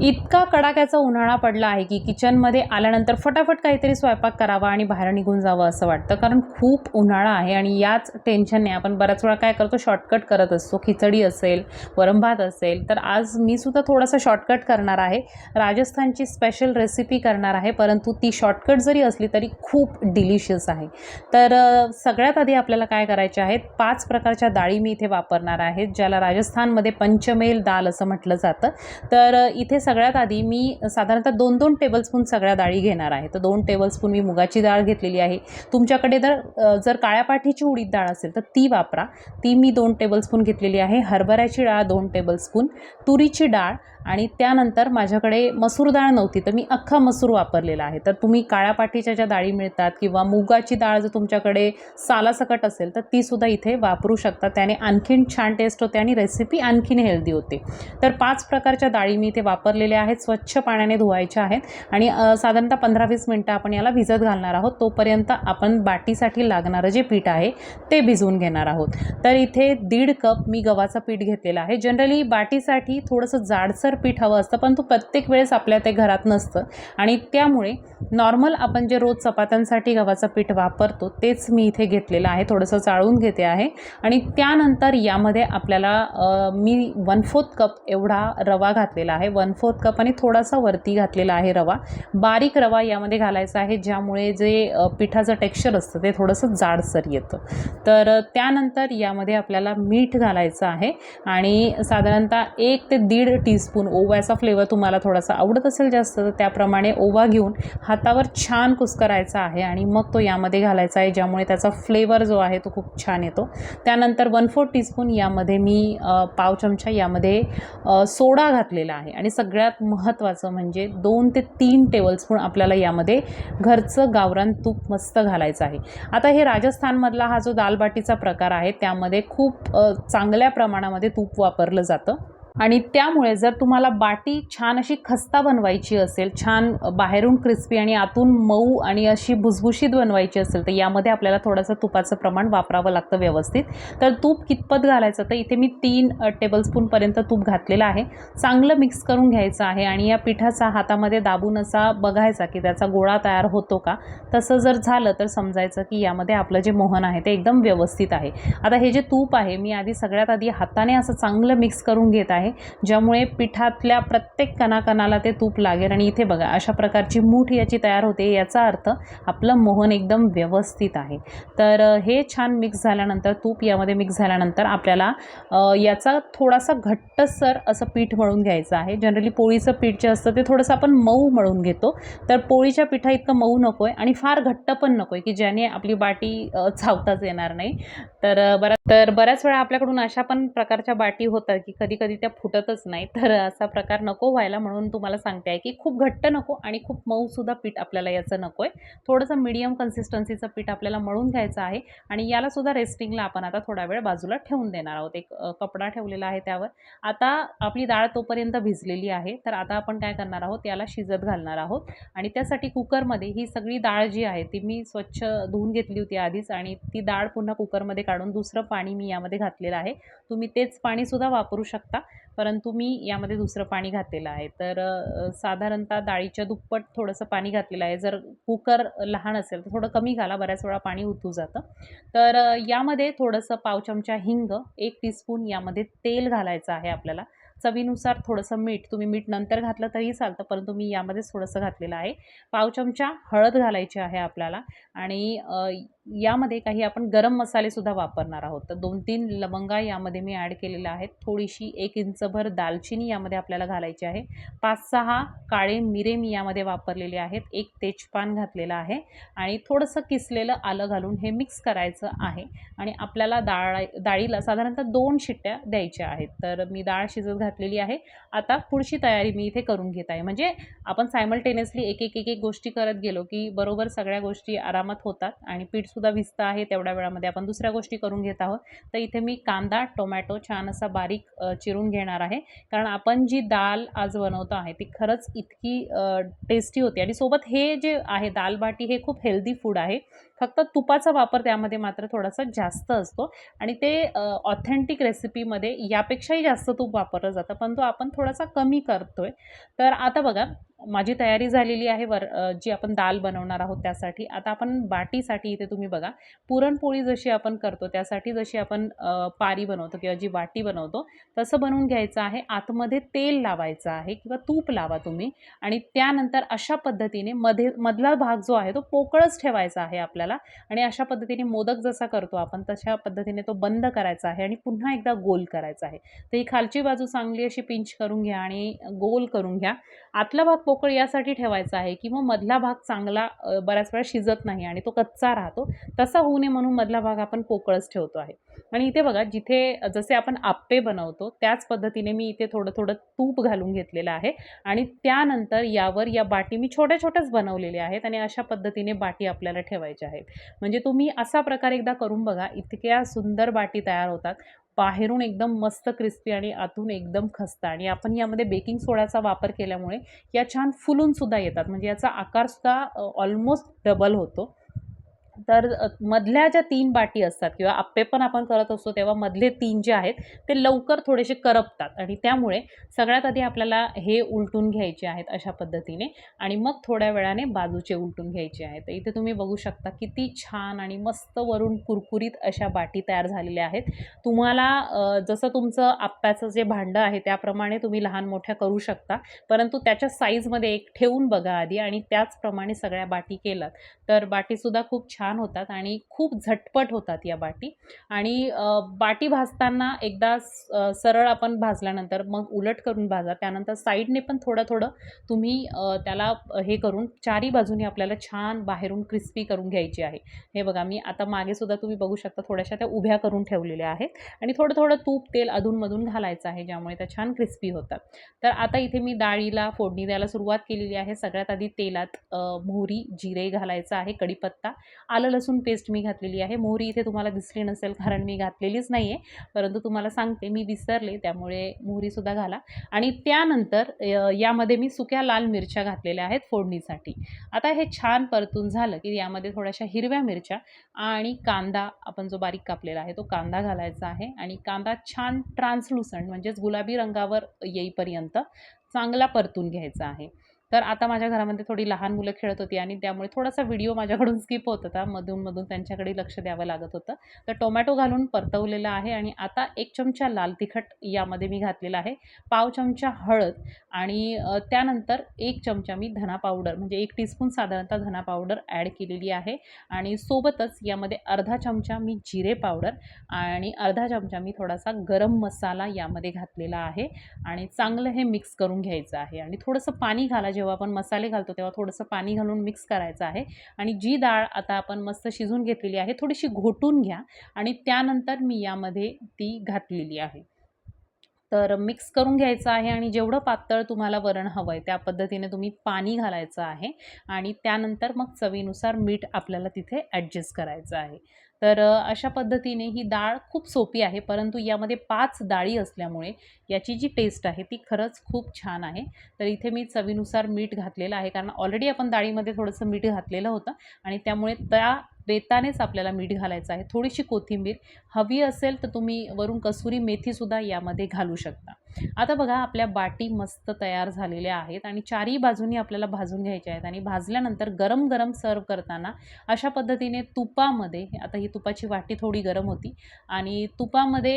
इतका कडाक्याचा उन्हाळा पडला आहे की किचनमध्ये आल्यानंतर फटाफट काहीतरी स्वयंपाक करावा आणि बाहेर निघून जावं असं वाटतं. कारण खूप उन्हाळा आहे आणि याच टेन्शनने आपण बऱ्याच वेळा काय करतो शॉर्टकट करत असतो. खिचडी असेल वरंभात असेल तर आज मी सुद्धा थोडंसं शॉर्टकट करणार आहे. राजस्थानची स्पेशल रेसिपी करणार आहे परंतु ती शॉर्टकट जरी असली तरी खूप डिलिशियस आहे. तर सगळ्यात आधी आपल्याला काय करायचे आहेत पाच प्रकारच्या डाळी मी इथे वापरणार आहेत ज्याला राजस्थानमध्ये पंचमेल दाल असं म्हटलं जातं. तर इथे सगळ्यात आधी मी साधारणतः दोन दोन टेबलस्पून सगळ्या डाळी घेणार आहे. तर दोन टेबलस्पून मी मुगाची डाळ घेतलेली आहे. तुमच्याकडे जर जर काळ्या पाठीची उडीद डाळ असेल तर ती वापरा. ती मी दोन टेबलस्पून घेतलेली आहे. हरभऱ्याची डाळ दोन टेबलस्पून तुरीची डाळ आणि त्यानंतर माझ्याकडे मसूर डाळ नव्हती तर मी अख्खा मसूर वापरलेला आहे. तर तुम्ही काळ्या पाठीच्या ज्या डाळी मिळतात किंवा मुगाची डाळ जर तुमच्याकडे सालासकट असेल तर तीसुद्धा इथे वापरू शकता. त्याने आणखीन छान टेस्ट होते आणि रेसिपी आणखीन हेल्दी होते. तर पाच प्रकारच्या डाळी मी इथे वापर वापरलेल्या आहेत स्वच्छ पाण्याने धुवायच्या आहेत आणि साधारणतः पंधरा वीस मिनटं आपण याला भिजत घालणार आहोत. तोपर्यंत आपण बाटीसाठी लागणारं जे पीठ आहे ते भिजवून घेणार आहोत. तर इथे दीड कप मी गव्हाचं पीठ घेतलेलं आहे. जनरली बाटीसाठी थोडंसं जाडसर पीठ हवं असतं पण तो प्रत्येक वेळेस आपल्या ते घरात नसतं. आणि त्यामुळे नॉर्मल आपण जे रोज चपात्यांसाठी गव्हाचं पीठ वापरतो तेच मी इथे घेतलेलं आहे. थोडंसं चाळून घेते आहे. आणि त्यानंतर यामध्ये आपल्याला मी वन फोर्थ कप एवढा रवा घातलेला आहे. वन फोर्थ कप आणि थोडासा वरती घातलेला आहे रवा. बारीक रवा यामध्ये घालायचा आहे ज्यामुळे जे पिठाचं टेक्स्चर असतं ते थोडंसं जाडसर येतं. तर त्यानंतर यामध्ये आपल्याला मीठ घालायचं आहे आणि साधारणतः एक ते दीड टीस्पून ओव्याचा फ्लेवर तुम्हाला थोडासा आवडत असेल जास्त तर त्याप्रमाणे ओवा घेऊन हातावर छान कुस्करायचा आहे आणि मग तो यामध्ये घालायचा आहे ज्यामुळे त्याचा फ्लेवर जो आहे तो खूप छान येतो. त्यानंतर वन फोर टीस्पून यामध्ये मी पाव चमचा यामध्ये सोडा घातलेला आहे आणि सगळ्यात महत्त्वाचं म्हणजे दोन ते तीन टेबलस्पून आपल्याला यामध्ये घरचं गावरान तूप मस्त घालायचं आहे. आता हे राजस्थानमधला हा जो दालबाटीचा प्रकार आहे त्यामध्ये खूप चांगल्या प्रमाणामध्ये तूप वापरलं जातं. आणि त्यामुळे जर तुम्हाला बाटी छान अशी खस्ता बनवायची असेल छान बाहेरून क्रिस्पी आणि आतून मऊ आणि अशी भुसभुशीत बनवायची असेल तर यामध्ये आपल्याला थोडंसं तुपाचं प्रमाण वापरावं लागतं व्यवस्थित. तर तूप कितपत घालायचं? तर इथे मी तीन टेबलस्पूनपर्यंत तूप घातलेलं आहे. चांगलं मिक्स करून घ्यायचं आहे आणि या पिठाचा हातामध्ये दाबून असा बघायचा की त्याचा गोळा तयार होतो का? तसं जर झालं तर समजायचं की यामध्ये आपलं जे मोहन आहे ते एकदम व्यवस्थित आहे. आता हे जे तूप आहे मी आधी सगळ्यात आधी हाताने असं चांगलं मिक्स करून घेत आहे. ज्यामुळे पिठातल्या प्रत्येक कणाकणाला ते तूप लागेल. आणि इथे बघा अशा प्रकारची मूठ याची तयार होते याचा अर्थ आपलं मोहन एकदम व्यवस्थित आहे. तर हे छान मिक्स झाल्यानंतर तूप यामध्ये मिक्स झाल्यानंतर आपल्याला याचा थोडासा घट्टसर असं पीठ मळून घ्यायचं आहे. जनरली पोळीचं पीठ जे असतं ते थोडंसं आपण मऊ मळून घेतो. तर पोळीच्या पिठा इतकं मऊ नको आहे आणि फार घट्ट पण नको आहे की ज्याने आपली बाटी चावताच येणार नाही. तर अ, बऱ्याच तर बऱ्याच वेळा आपल्याकडून अशा पण प्रकारच्या बाटी होतात की कधी कधी त्या फुटतच नाही. तर असा प्रकार नको व्हायला म्हणून तुम्हाला सांगते आहे की खूप घट्ट नको आणि खूप मऊसुद्धा पीठ आपल्याला याचं नको आहे थोडंसं मिडियम कन्सिस्टन्सीचं पीठ आपल्याला मळून घ्यायचं आहे आणि यालासुद्धा रेस्टिंगला आपण आता थोडा वेळ बाजूला ठेवून देणार आहोत. एक कपडा ठेवलेला आहे त्यावर. आता आपली डाळ तोपर्यंत भिजलेली आहे. तर आता आपण काय करणार आहोत याला शिजत घालणार आहोत आणि त्यासाठी कुकरमध्ये ही सगळी डाळ जी आहे ती मी स्वच्छ धुवून घेतली होती आधीच आणि ती डाळ पुन्हा कुकरमध्ये काढून दुसरं पाणी मी यामध्ये घातलेलं आहे. तुम्ही तेच पाणीसुद्धा वापरू शकता. परंतु मी यामध्ये दुसरं पाणी घातलेलं आहे. तर साधारणतः डाळीच्या दुप्पट थोडंसं पाणी घातलेलं आहे. जर कुकर लहान असेल तर थोडं कमी घाला. बऱ्याच वेळा पाणी उतू जातं. तर यामध्ये थोडंसं पाव चमचा हिंग एक टीस्पून यामध्ये तेल घालायचं आहे आपल्याला. चवीनुसार थोडंसं मीठ तुम्ही मीठ नंतर घातलं तरी चालतं. परंतु मी यामध्येच थोडंसं घातलेलं आहे. पाव चमचा हळद घालायची आहे आपल्याला. आणि यामध्ये काही आपण गरम मसालेसुद्धा वापरणार आहोत. तर दोन तीन लवंगा यामध्ये मी ॲड केलेल्या आहेत. थोडीशी एक इंचभर दालचिनी यामध्ये आपल्याला घालायची आहे. पाच सहा काळे मिरे मी यामध्ये वापरलेले आहेत. एक तेजपान घातलेलं आहे आणि थोडंसं किसलेलं आलं घालून हे मिक्स करायचं आहे. आणि आपल्याला डाळ डाळीला साधारणतः दोन शिट्ट्या द्यायच्या आहेत. तर मी डाळ शिजत घातलेली आहे. आता पुढची तयारी मी इथे करून घेत आहे. म्हणजे आपण सायमल्टेनियसली एक एक एक एक गोष्टी करत गेलो की बरोबर सगळ्या गोष्टी आरामात होतात आणि पीठ सुद्धा भिजतं आहे. तेवढ्या वेळामध्ये आपण दुसऱ्या गोष्टी करून घेत आहोत. तर इथे मी कांदा टोमॅटो छान असा बारीक चिरून घेणार आहे. कारण आपण जी दाल आज बनवतो आहे ती खरंच इतकी टेस्टी होती. आणि सोबत हे जे आहे दाल बाटी हे खूप हेल्दी फूड आहे. फक्त तुपाचा वापर त्यामध्ये मात्र थोडासा जास्त असतो. आणि ते ऑथेंटिक रेसिपीमध्ये यापेक्षाही जास्त तूप वापरलं जातं. पण तो आपण थोडासा कमी करतोय. तर आता बघा माझी तयारी झालेली आहे वर जी आपण दाल बनवणार आहोत त्यासाठी. आता आपण बाटीसाठी इथे तुम्ही बघा पुरणपोळी जशी आपण करतो त्यासाठी जशी आपण पारी बनवतो किंवा जी वाटी बनवतो तसं बनवून घ्यायचं आहे. आतमध्ये तेल लावायचं आहे किंवा तूप लावा तुम्ही आणि त्यानंतर अशा पद्धतीने मध्ये मधला भाग जो आहे तो पोकळच ठेवायचा आहे आपल्याला आणि अशा पद्धतीने मोदक जसा करतो आपण तशा पद्धतीने तो बंद करायचा आहे आणि पुन्हा एकदा गोल करायचा आहे. तर ही खालची बाजू चांगली अशी पिंच करून घ्या आणि गोल करून घ्या. आतला भाग पोकळ यासाठी ठेवायचा आहे की मग मधला भाग चांगला बऱ्याच वेळा शिजत नाही आणि तो कच्चा राहतो तसा होऊ नये म्हणून मधला भाग आपण पोकळच ठेवतो आहे. आणि इथे बघा जिथे जसे आपण आप्पे बनवतो त्याच पद्धतीने मी इथे थोडं थोडं तूप घालून घेतलेलं आहे आणि त्यानंतर यावर या बाटी मी छोट्या छोट्याच बनवलेल्या आहेत आणि अशा पद्धतीने बाटी आपल्याला ठेवायच्या आहेत. म्हणजे तुम्ही असा प्रकार एकदा करून बघा इतक्या सुंदर बाटी तयार होतात. बाहेरून एकदम मस्त क्रिस्पी आणि आतून एकदम खस्ता. आणि आपण यामध्ये बेकिंग सोड्याचा वापर केल्यामुळे या छान फुलूनसुद्धा येतात. म्हणजे याचा आकारसुद्धा ऑलमोस्ट डबल होतो. तर मधल्या ज्या तीन बाटी असतात किंवा आप्पे पण आपण करत असतो तेव्हा मधले तीन जे आहेत ते लवकर थोडेसे करपतात. आणि त्यामुळे सगळ्यात आधी आपल्याला हे उलटून घ्यायचे आहेत अशा पद्धतीने आणि मग थोड्या वेळाने बाजूचे उलटून घ्यायचे आहेत. इथे तुम्ही बघू शकता किती छान आणि मस्त वरून कुरकुरीत अशा बाटी तयार झालेल्या आहेत. तुम्हाला जसं तुमचं आप्प्याचं जे भांडं आहे त्याप्रमाणे तुम्ही लहान मोठ्या करू शकता. परंतु त्याच्या साईजमध्ये एक ठेवून बघा आधी आणि त्याचप्रमाणे सगळ्या बाटी केलात. तर बाटीसुद्धा खूप छान छान होतात आणि खूप झटपट होतात या बाटी. आणि बाटी भाजताना एकदा सरळ आपण भाजल्यानंतर मग उलट करून भाजा. त्यानंतर साईडने पण थोडं थोडं तुम्ही त्याला हे करून चारी बाजूने आपल्याला छान बाहेरून क्रिस्पी करून घ्यायची आहे. हे बघा मी आता मागे सुद्धा तुम्ही बघू शकता थोड्याशा त्या उभ्या करून ठेवलेल्या आहेत. आणि थोडं थोडं तूप तेल अधूनमधून घालायचं आहे ज्यामुळे त्या छान क्रिस्पी होतात. तर आता इथे मी डाळीला फोडणी द्यायला सुरुवात केलेली आहे. सगळ्यात आधी तेलात मोहरी जिरे घालायचं आहे कढीपत्ता आलं लसूण पेस्ट मी घातलेली आहे. मोहरी इथे तुम्हाला दिसली नसेल कारण मी घातलेलीच नाही आहे परंतु तुम्हाला सांगते मी विसरले त्यामुळे मोहरीसुद्धा घाला. आणि त्यानंतर यामध्ये मी सुक्या लाल मिरच्या घातलेल्या आहेत फोडणीसाठी. आता हे छान परतून झालं की यामध्ये थोड्याशा हिरव्या मिरच्या आणि कांदा आपण जो बारीक कापलेला आहे तो कांदा घालायचा आहे. आणि कांदा छान ट्रान्सलुसंट म्हणजेच गुलाबी रंगावर येईपर्यंत चांगला परतून घ्यायचा आहे. तर आता माझ्या घरामध्ये थोडी लहान मुलं खेळत होती आणि त्यामुळे थोडासा व्हिडिओ माझ्याकडून स्किप होत होता. मधून मधून त्यांच्याकडे लक्ष द्यावं लागत होतं. तर टोमॅटो घालून परतवलेलं आहे आणि आता एक चमचा लाल तिखट यामध्ये मी घातलेला आहे. पाव चमचा हळद आणि त्यानंतर एक चमचा मी धना पावडर म्हणजे एक टीस्पून साधारणतः धना पावडर ॲड केलेली आहे. आणि सोबतच यामध्ये अर्धा चमचा मी जिरे पावडर आणि अर्धा चमचा मी थोडासा गरम मसाला यामध्ये घातलेला आहे. आणि चांगलं हे मिक्स करून घ्यायचं आहे. आणि थोडंसं पाणी घाला जेव्हा आपण मसाले घालतो तेव्हा थोडंसं पाणी घालून मिक्स करायचं आहे. आणि जी डाळ आता आपण मस्त शिजून घेतलेली आहे थोडीशी घोटून घ्या. आणि त्यानंतर मी यामध्ये ती घातलेली आहे. तर मिक्स करून घ्यायचं आहे आणि जेवढं पातळ तुम्हाला वरण हवं आहे त्या पद्धतीने तुम्ही पाणी घालायचं आहे. आणि त्यानंतर मग चवीनुसार मीठ आपल्याला तिथे ॲडजस्ट करायचं आहे. तर अशा पद्धतीने ही डाळ खूप सोपी आहे परंतु यामध्ये पाच डाळी असल्यामुळे याची जी टेस्ट आहे ती खरंच खूप छान आहे. तर इथे मी चवीनुसार मीठ घातलेलं आहे कारण ऑलरेडी आपण डाळीमध्ये थोडंसं मीठ घातलेलं होतं आणि त्यामुळे त्या बेतानेच आपल्याला मीठ घालायचं आहे. थोडीशी कोथिंबीर हवी असेल तर तुम्ही वरून कसुरी मेथीसुद्धा यामध्ये घालू शकता. आता बघा आपल्या बाटी मस्त तयार झालेल्या आहेत आणि चारही बाजूनी आपल्याला भाजून घ्यायच्या आहेत आणि भाजल्यानंतर गरम गरम सर्व करताना अशा पद्धतीने तुपामध्ये आता ही तुपाची वाटी थोडी गरम होती आणि तुपामध्ये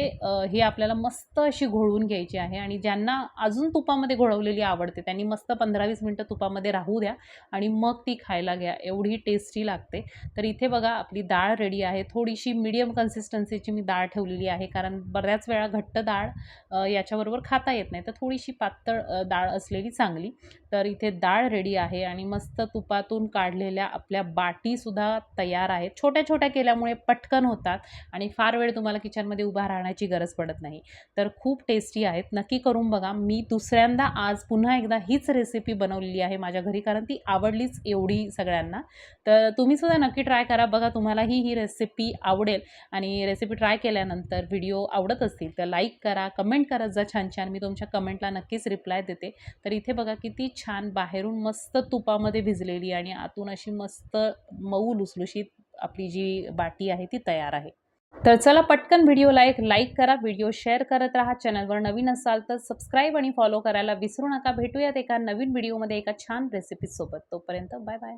हे आपल्याला मस्त अशी घोळवून घ्यायची आहे आणि ज्यांना अजून तुपामध्ये घोळवलेली आवडते त्यांनी मस्त पंधरा वीस मिनटं तुपामध्ये राहू द्या आणि मग ती खायला घ्या एवढी टेस्टी लागते. तर इथे बघा आपली डाळ रेडी आहे. थोडीशी मिडियम कन्सिस्टन्सीची मी डाळ ठेवलेली आहे कारण बऱ्याच वेळा घट्ट डाळ याच्याबरोबर खाता येत नाही. तर थोडीशी पातळ डाळ असलेली चांगली. तर इथे डाळ रेडी आहे आणि मस्त तुपातून काढलेल्या आपल्या बाटीसुद्धा तयार आहेत. छोट्या छोट्या केल्यामुळे पटकन होतात आणि फार वेळ तुम्हाला किचनमध्ये उभा राहण्याची गरज पडत नाही. तर खूप टेस्टी आहेत. नक्की करून बघा. मी दुसऱ्यांदा आज पुन्हा एकदा हीच रेसिपी बनवलेली आहे माझ्या घरी कारण ती आवडलीच एवढी सगळ्यांना. तर तुम्हीसुद्धा नक्की ट्राय करा. बघा तुम्हालाही ही रेसिपी आवडेल आणि रेसिपी ट्राय केल्यानंतर व्हिडिओ आवडत असतील तर लाईक करा कमेंट करत जा छान छान मी तुमच्या कमेंटला नक्कीच रिप्लाय देते. तर इथे बघा किती छान बाहेरून मस्त तुपामध्ये भिजलेली आणि आतून अशी मस्त मऊ लुसलुशीत आपली जी बाटी आहे ती तयार आहे. तर चला पटकन व्हिडिओला एक लाईक करा व्हिडिओ शेअर करत राहा चॅनलवर नवीन असाल तर सबस्क्राईब आणि फॉलो करायला विसरू नका. भेटूयात एका नवीन व्हिडिओमध्ये एका छान रेसिपीसोबत. तोपर्यंत बाय बाय.